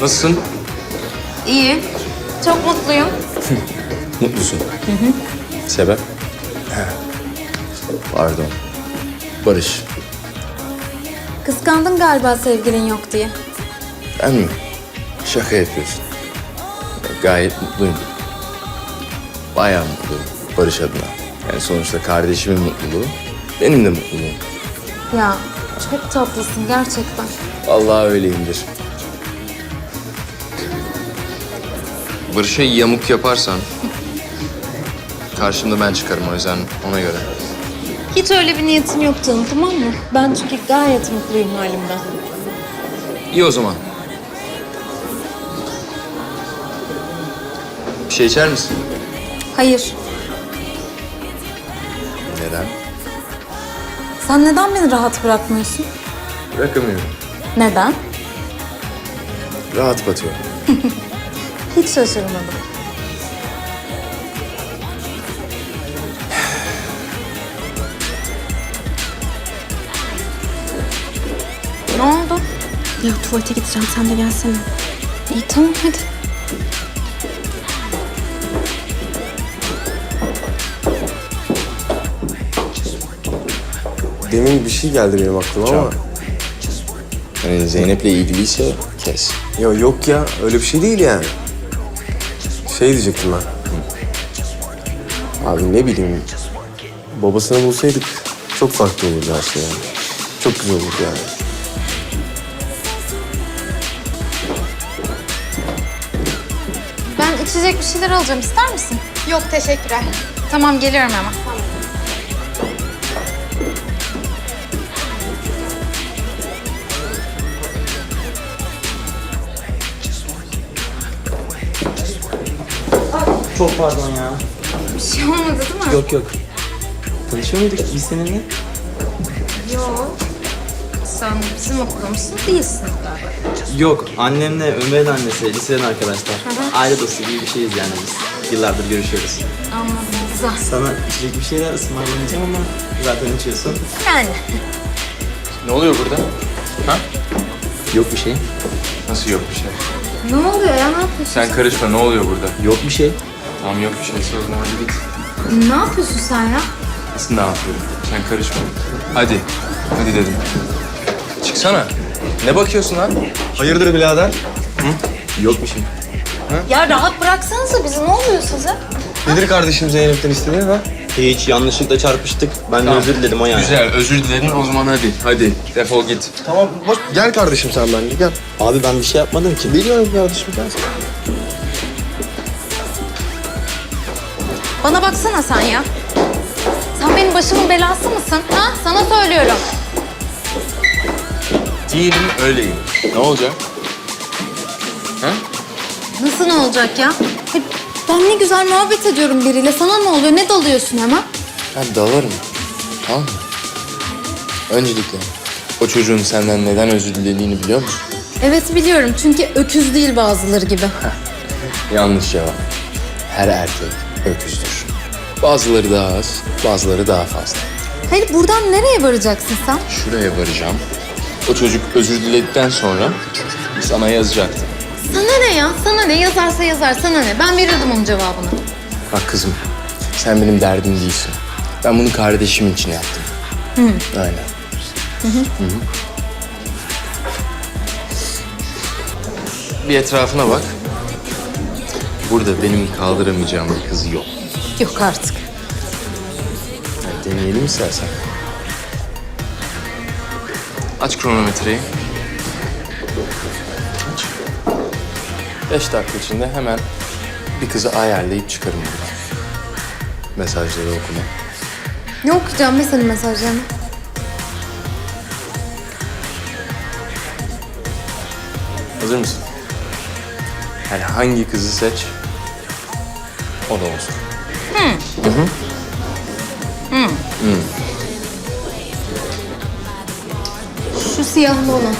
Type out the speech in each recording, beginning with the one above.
Nasılsın? İyi. Çok mutluyum. Mutlusun. Sebep? He. Pardon. Barış. Kıskandın galiba sevgilin yok diye. Ben mi? Şaka yapıyorsun. Gayet mutluyum. Bayağı mutluyum Barış adına. Yani sonuçta kardeşimin mutluluğu, benim de mutluluğum. Ya çok tatlısın gerçekten. Vallahi öyleyimdir. Barış'a yamuk yaparsan karşımda ben çıkarım o yüzden ona göre. Hiç öyle bir niyetim yok canım tamam mı? Ben çünkü gayet mutluyum halimden. İyi o zaman. Bir şey içer misin? Hayır. Neden? Sen neden beni rahat bırakmıyorsun? Bırakamıyorum. Neden? Rahat batıyor. Hiç şaşırmadım. Ne oldu? Ya tuvalete gideceğim sen de gelsene. İyi tamam hadi. Demin bir şey geldi benim aklıma ama. Yani Zeynep'le ilgiliyse kes. Ya yok ya öyle bir şey değil yani. Şey diyecektim ben. Abi ne bileyim. Babasını bulsaydık çok farklı olurdu her şey yani. Çok güzel olurdu yani. Ben içecek bir şeyler alacağım. ister misin? Yok teşekkürler. Tamam geliyorum hemen. Çok pardon ya. Bir şey olmadı değil mi? Yok yok. Tanışıyor muyduk biz seninle? Yok. Sen bizim okulumuzun değilsin galiba. Yok. Annemle Ömer'in annesi, liseden arkadaşlar. Aile dostu gibi bir şeyiz yani biz. Yıllardır görüşüyoruz. Anladım. Güzel. Sana içecek bir şeyler ısmarlamayacağım ama zaten içiyorsun. Yani. Ne oluyor burada? Ha? Yok bir şey. Nasıl yok bir şey? Ne oluyor ya? Ne yapıyorsun? Sen karışma ne oluyor burada? Yok bir şey. Tamam yok bir şey zaman hadi git. Ne yapıyorsun sen ya? Nasıl ne yapıyorum? Sen karışma. Hadi. Hadi dedim. Çıksana. Ne bakıyorsun lan? Hayırdır birader? Yok bir şey. Ya rahat bıraksanıza bizi. Ne oluyor size? Nedir kardeşim Zeynep'ten istediğin ha? Hiç yanlışlıkla çarpıştık. Ben de özür diledim o yani. Güzel özür diledin o zaman hadi. Hadi defol git. Tamam boş. Gel kardeşim sen benimle gel. Abi ben bir şey yapmadım ki. Biliyorum kardeşim gel. Bana baksana sen ya. Sen benim başımın belası mısın? Ha? Sana söylüyorum. Değilim öyleyim. Ne olacak? Ha? Nasıl ne olacak ya? Ay, Ben ne güzel muhabbet ediyorum biriyle. Sana ne oluyor? Ne dalıyorsun hemen? Ben dalarım. Tamam mı? Öncelikle o çocuğun senden neden özür dilediğini biliyor musun? Evet biliyorum. Çünkü öküz değil bazıları gibi. Yanlış cevap. Her erkek öküzdür. Bazıları daha az, bazıları daha fazla. Hayır buradan nereye varacaksın sen? Şuraya varacağım. O çocuk özür diledikten sonra sana yazacaktı. Sana ne ya? Sana ne? Yazarsa yazar. Sana ne? Ben verirdim onun cevabını. Bak kızım, sen benim derdim değilsin. Ben bunu kardeşim için yaptım. Aynen. Hı hı. Bir etrafına bak. Burada benim kaldıramayacağım bir kız yok. Yok artık. Yani deneyelim istersen. Aç kronometreyi. Aç. Beş dakika içinde hemen bir kızı ayarlayıp çıkarım buradan. Mesajları okuma. Ne okuyacağım be senin mesajlarını? Hazır mısın? Yani hangi kızı seç, o da olsun. Şu siyahlı olan.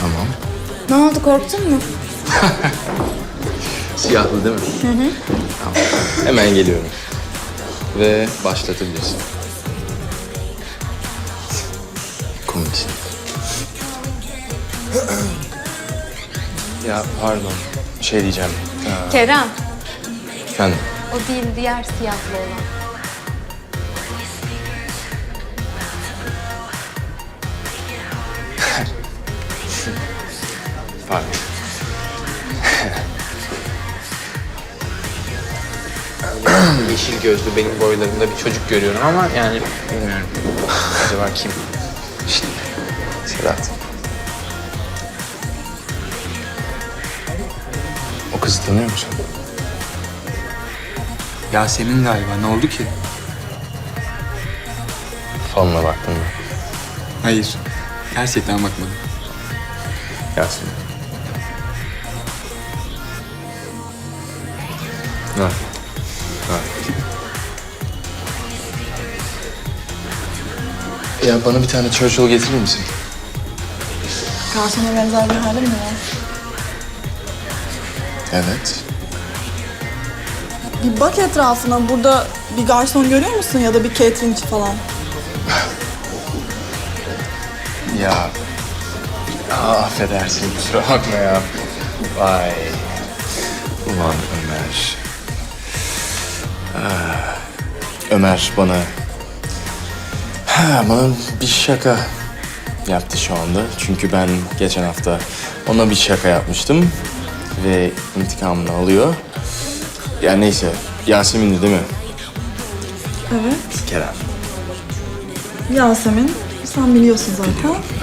Tamam. Ne oldu korktun mu? Siyahlı değil mi? Hı hı. Tamam. Hemen geliyorum. Ve başlatabilirsin. Komiksin. Ya pardon. Şey diyeceğim. Aa, Kerem. efendim. O değil diğer siyahlı olan. Pardon. Yeşil gözlü benim boylarımda bir çocuk görüyorum ama yani bilmiyorum. Acaba kim? Sedat. O kızı tanıyor musun? Yasemin galiba. Ne oldu ki? Falına baktın mı? Hayır. Gerçekten bakmadım. Yasemin. Ha. Ha. Ya bana bir tane Churchill getirir misin? Garsona benzer bir halin mi var? Evet. Bir bak etrafına. Burada bir garson görüyor musun ya da bir cateringçi falan? Ya. Aa, affedersin kusura bakma ya. Vay. Ulan Ömer. Ah, Ömer bana... Ha, bana bir şaka yaptı şu anda. Çünkü ben geçen hafta ona bir şaka yapmıştım. Ve intikamını alıyor. Ya neyse. Yasemin'di değil mi? Evet. Kerem. Yasemin. Sen biliyorsun zaten.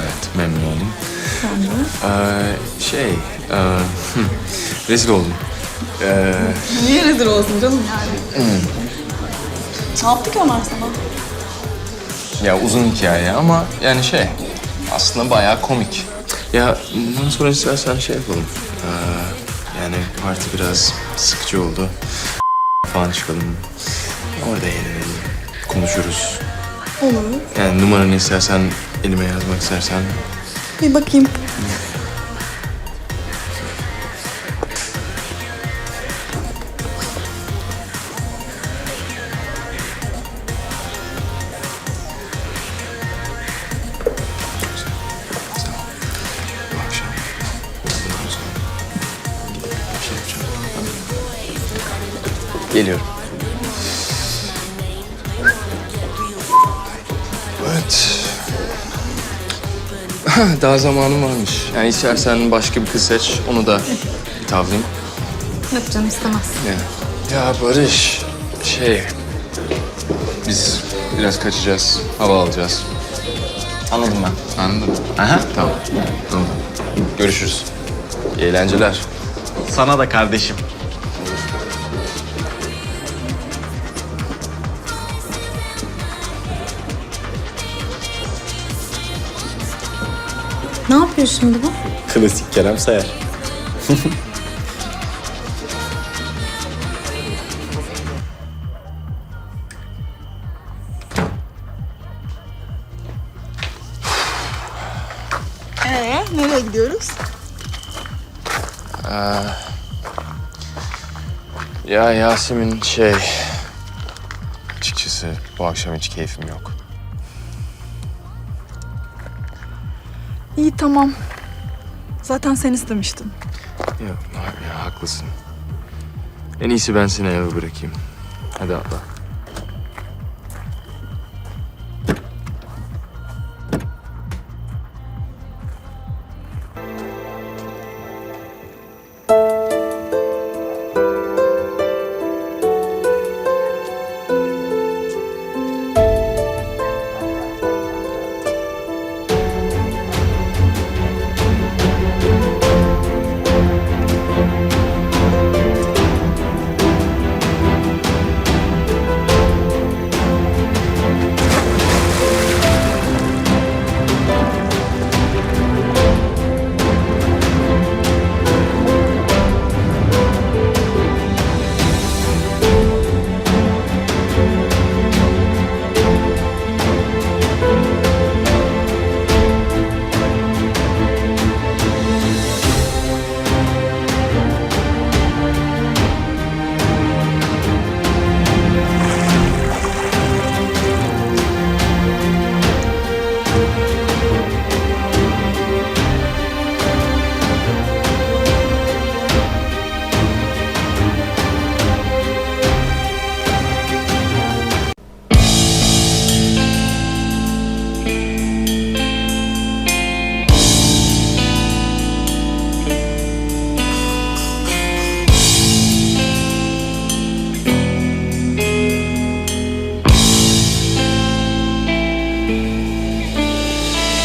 Evet memnun oldum. Sen de. Ee, şey... e, rezil oldum. Ee, Niye rezil olsun canım yani? Ne yaptı ki Ömer sana? Ya uzun hikaye ama yani şey aslında bayağı komik. Ya bundan sonra istersen şey yapalım. Ee, yani parti biraz sıkıcı oldu. falan çıkalım. Orada eğlenelim. Konuşuruz. Olur. Yani numaranı istersen elime yazmak istersen. Bir bakayım. Geliyorum. Evet. Daha zamanım varmış. Yani istersen başka bir kız seç, onu da bir tavlayayım. Yok canım istemez. Ya. ya Barış, şey... Biz biraz kaçacağız, hava alacağız. Anladım ben. Anladın mı? Aha. Tamam. Tamam. Görüşürüz. İyi eğlenceler. Sana da kardeşim. Ne yapıyor şimdi bu? Klasik Kerem Sayar. Ee, nereye gidiyoruz? Ya Yasemin şey... Açıkçası bu akşam hiç keyfim yok. İyi tamam. Zaten sen istemiştin. Yok ya haklısın. En iyisi ben seni eve bırakayım. Hadi atla.